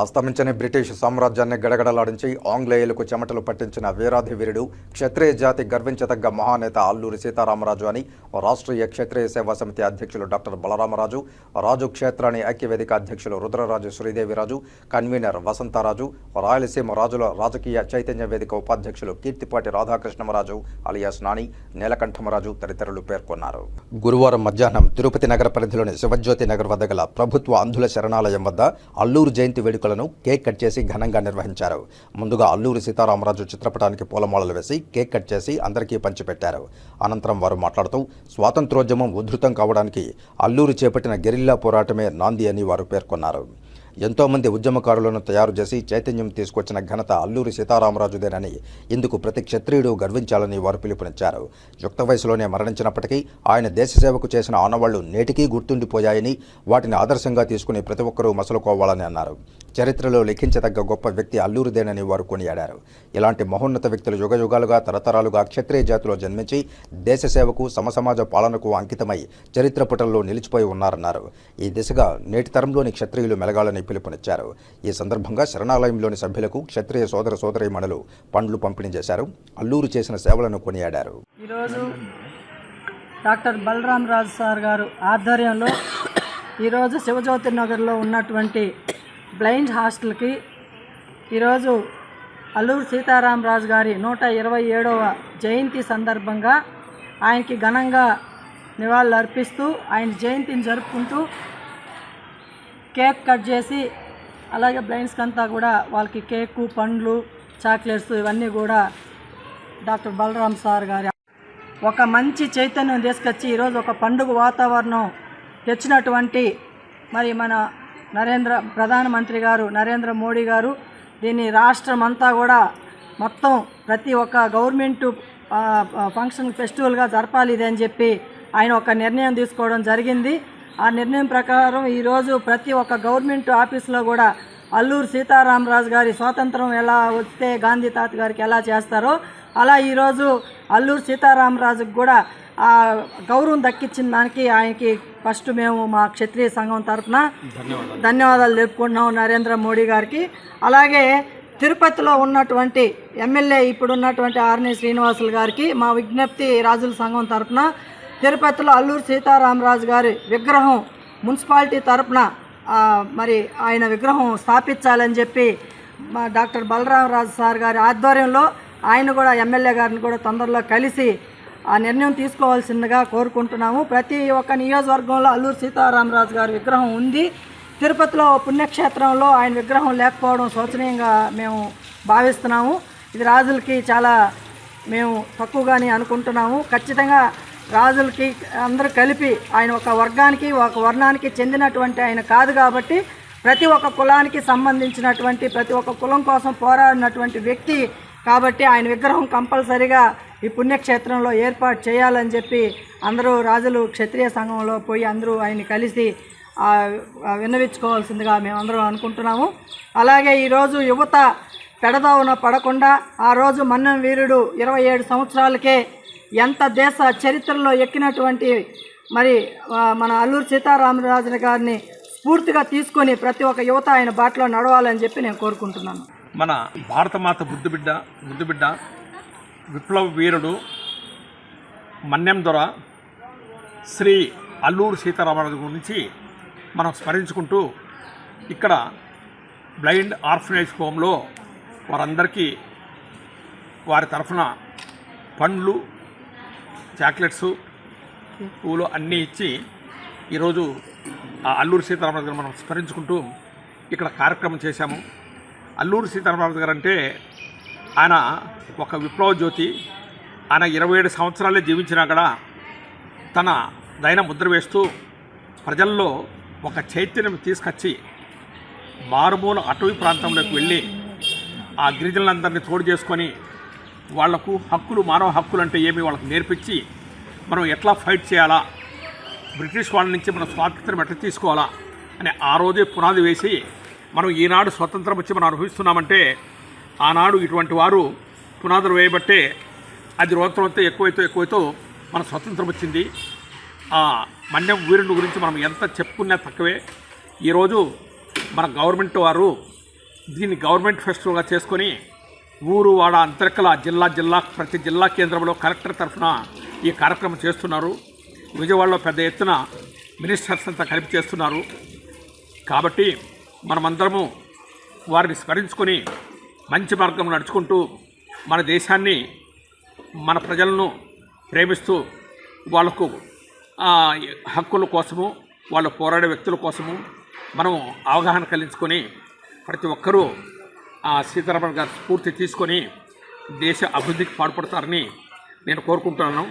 అస్తమించని British సామ్రాజ్యాన్ని గడగడలాడించి ఆంగ్లేయులకు చెమటలు పట్టించిన వీరాధి వీరుడు క్షత్రియ జాతి గర్వించదగ్గ మహానేత అల్లూరి సీతారామరాజు అని రాష్ట్రీయ క్షత్రియ సేవా సమితి అధ్యక్షులు డాక్టర్ బలరామరాజు రాజు క్షేత్రాన్ని ఐక్యవేదిక అధ్యక్షులు రుద్రరాజు శ్రీదేవిరాజు కన్వీనర్ వసంతరాజు రాయలసీమ రాజుల రాజకీయ చైతన్య వేదిక ఉపాధ్యక్షులు కీర్తిపాటి రాధాకృష్ణమరాజు అలియాస్ నాని నీలకంఠమరాజు తదితరులు పేర్కొన్నారు. గురువారం మధ్యాహ్నం తిరుపతి నగర పరిధిలోని శివజ్యోతి నగర్ వద్ద గల ప్రభుత్వ అంధుల శరణాలయం వద్ద అల్లూరు జయంతి వేడుకలు వేడుకలను కేక్ కట్ చేసి ఘనంగా నిర్వహించారు. ముందుగా అల్లూరి సీతారామరాజు చిత్రపటానికి పూలమాలలు వేసి కేక్ కట్ చేసి అందరికీ పంచిపెట్టారు. అనంతరం వారు మాట్లాడుతూ స్వాతంత్రోద్యమం ఉధృతం కావడానికి అల్లూరి చేపట్టిన గెరిల్లా పోరాటమే నాంది అని వారు పేర్కొన్నారు. ఎంతోమంది ఉద్యమకారులను తయారు చేసి చైతన్యం తీసుకొచ్చిన ఘనత అల్లూరి సీతారామరాజుదేనని ఇందుకు ప్రతి క్షత్రియుడు గర్వించాలని వారు పిలుపునిచ్చారు. యుక్త వయసులోనే మరణించినప్పటికీ ఆయన దేశ సేవకు చేసిన ఆనవాళ్ళు నేటికీ గుర్తుండిపోయాయని వాటిని ఆదర్శంగా తీసుకుని ప్రతి ఒక్కరూ మసలుకోవాలని అన్నారు. చరిత్రలో లిఖించదగ్గ గొప్ప వ్యక్తి అల్లూరిదేనని వారు కొనియాడారు. ఇలాంటి మహోన్నత వ్యక్తులు యుగయుగాలుగా తరతరాలుగా క్షత్రియ జాతిలో జన్మించి దేశ సేవకు సమసమాజ పాలనకు అంకితమై చరిత్ర పుటల్లో నిలిచిపోయి ఉన్నారన్నారు. ఈ దిశగా నేటి తరంలోని క్షత్రియులు మెలగాలని పిలుపునిచ్చారు. ఈ సందర్భంగా శరణాలయంలోని సభ్యులకు క్షత్రియ సోదర సోదరీమణులు పండ్లు పంపిణీ చేశారు. అల్లూరు చేసిన సేవలను కొనియాడారు. ఈరోజు డాక్టర్ బలరాం రాజు సార్ గారు ఆధ్వర్యంలో ఈరోజు శివజ్యోతి నగర్లో ఉన్నటువంటి బ్లైండ్ హాస్టల్కి ఈరోజు అల్లూరు సీతారామరాజు గారి నూట ఇరవై ఏడవ జయంతి సందర్భంగా ఆయనకి ఘనంగా నివాళులు అర్పిస్తూ ఆయన జయంతిని జరుపుకుంటూ కేక్ కట్ చేసి అలాగే బ్లైండ్స్కి అంతా కూడా వాళ్ళకి కేకు పండ్లు చాక్లెట్స్ ఇవన్నీ కూడా డాక్టర్ బలరాం సార్ గారి ఒక మంచి చైతన్యం తీసుకొచ్చి ఈరోజు ఒక పండుగ వాతావరణం తెచ్చినటువంటి మరి మన నరేంద్ర ప్రధానమంత్రి గారు నరేంద్ర మోడీ గారు దీన్ని రాష్ట్రం అంతా కూడా మొత్తం ప్రతి ఒక్క గవర్నమెంట్ ఫంక్షన్ ఫెస్టివల్గా జరపాలి ఇది అని చెప్పి ఆయన ఒక నిర్ణయం తీసుకోవడం జరిగింది. ఆ నిర్ణయం ప్రకారం ఈరోజు ప్రతి ఒక్క గవర్నమెంట్ ఆఫీస్లో కూడా అల్లూరు సీతారామరాజు గారి స్వాతంత్రం ఎలా వస్తే గాంధీ తాత గారికి ఎలా చేస్తారో అలా ఈరోజు అల్లూరు సీతారామరాజుకు కూడా ఆ గౌరవం దక్కించిన దానికి ఆయనకి ఫస్ట్ మేము మా క్షత్రియ సంఘం తరఫున ధన్యవాదాలు. తెలుపుకుంటున్నాం నరేంద్ర మోడీ గారికి. అలాగే తిరుపతిలో ఉన్నటువంటి ఎమ్మెల్యే ఇప్పుడు ఉన్నటువంటి ఆర్ని శ్రీనివాసులు గారికి మా విజ్ఞప్తి రాజుల సంఘం తరఫున తిరుపతిలో అల్లూరు సీతారామరాజు గారి విగ్రహం మున్సిపాలిటీ తరఫున మరి ఆయన విగ్రహం స్థాపించాలని చెప్పి మా డాక్టర్ బలరామరాజు సార్ గారి ఆధ్వర్యంలో ఆయన కూడా ఎమ్మెల్యే గారిని కూడా తొందరలో కలిసి ఆ నిర్ణయం తీసుకోవాల్సిందిగా కోరుకుంటున్నాము. ప్రతి ఒక్క నియోజకవర్గంలో అల్లూరు సీతారామరాజు గారి విగ్రహం ఉంది. తిరుపతిలో పుణ్యక్షేత్రంలో ఆయన విగ్రహం లేకపోవడం శోచనీయంగా మేము భావిస్తున్నాము. ఇది రాజులకి చాలా మేము తక్కువగానే అనుకుంటున్నాము. ఖచ్చితంగా రాజులకి అందరూ కలిపి ఆయన ఒక వర్గానికి ఒక వర్ణానికి చెందినటువంటి ఆయన కాదు కాబట్టి ప్రతి ఒక్క కులానికి సంబంధించినటువంటి ప్రతి ఒక్క కులం కోసం పోరాడినటువంటి వ్యక్తి కాబట్టి ఆయన విగ్రహం కంపల్సరిగా ఈ పుణ్యక్షేత్రంలో ఏర్పాటు చేయాలని చెప్పి అందరూ రాజులు క్షత్రియ సంఘంలో పోయి అందరూ ఆయన్ని కలిసి విన్నవించుకోవాల్సిందిగా మేము విన్నవించుకోవాల్సిందిగా మేమందరం అనుకుంటున్నాము. అలాగే ఈరోజు యువత పెడదావున పడకుండా ఆ రోజు మన్నం వీరుడు ఇరవై ఏడు సంవత్సరాలకే ఎంత దేశ చరిత్రలో ఎక్కినటువంటి మరి మన అల్లూరు సీతారామరాజు గారిని స్ఫూర్తిగా తీసుకొని ప్రతి ఒక్క యువత ఆయన బాటలో నడవాలని చెప్పి నేను కోరుకుంటున్నాను. మన భారతమాత బుద్ధిబిడ్డ బుద్ధిబిడ్డ విప్లవ వీరుడు మన్యం దొర శ్రీ అల్లూరు సీతారామరాజు గురించి మనం స్మరించుకుంటూ ఇక్కడ బ్లైండ్ ఆర్ఫనేజ్ హోమ్లో వారందరికీ వారి తరఫున పండ్లు చాక్లెట్స్ పూలు అన్నీ ఇచ్చి ఈరోజు ఆ అల్లూరు సీతారామరాజు గారు మనం స్మరించుకుంటూ ఇక్కడ కార్యక్రమం చేశాము. అల్లూరు సీతారామరాజు గారు అంటే ఆయన ఒక విప్లవ జ్యోతి. ఆయన ఇరవై ఏడు సంవత్సరాలే జీవించినా కూడా తన దైన ముద్ర వేస్తూ ప్రజల్లో ఒక చైతన్యం తీసుకొచ్చి మారుమూల అటవీ ప్రాంతంలోకి వెళ్ళి ఆ గిరిజనులందరినీ తోడు చేసుకొని వాళ్ళకు హక్కులు మానవ హక్కులు అంటే ఏమి వాళ్ళకి నేర్పించి మనం ఎట్లా ఫైట్ చేయాలా? బ్రిటిష్ వాళ్ళ నుంచి మనం స్వాతంత్రం ఎట్లా తీసుకోవాలా? అని ఆ రోజే పునాది వేసి మనం ఈనాడు స్వతంత్రం వచ్చి మనం అనుభవిస్తున్నామంటే ఆనాడు ఇటువంటి వారు పునాదులు వేయబట్టే అది రోజుతో ఎక్కువైతే ఎక్కువైతే మన స్వతంత్రం వచ్చింది. ఆ మన్యం వీరుని గురించి మనం ఎంత చెప్పుకున్నా తక్కువే. ఈరోజు మన గవర్నమెంట్ వారు దీన్ని గవర్నమెంట్ ఫెస్టివల్గా చేసుకొని ఊరు వాడ అంతర్కల జిల్లా జిల్లా ప్రతి జిల్లా కేంద్రంలో కలెక్టర్ తరఫున ఈ కార్యక్రమం చేస్తున్నారు. విజయవాడలో పెద్ద ఎత్తున మినిస్టర్స్ అంతా కలిపి చేస్తున్నారు. కాబట్టి మనమందరము వారిని స్మరించుకొని మంచి మార్గం నడుచుకుంటూ మన దేశాన్ని మన ప్రజలను ప్రేమిస్తూ వాళ్ళకు హక్కుల కోసము వాళ్ళు పోరాడే వ్యక్తుల కోసము మనం అవగాహన కలిగించుకొని ప్రతి ఒక్కరూ సీతారామన్ గారి స్ఫూర్తి తీసుకొని దేశ అభివృద్ధికి పాటుపడతారని నేను కోరుకుంటున్నాను.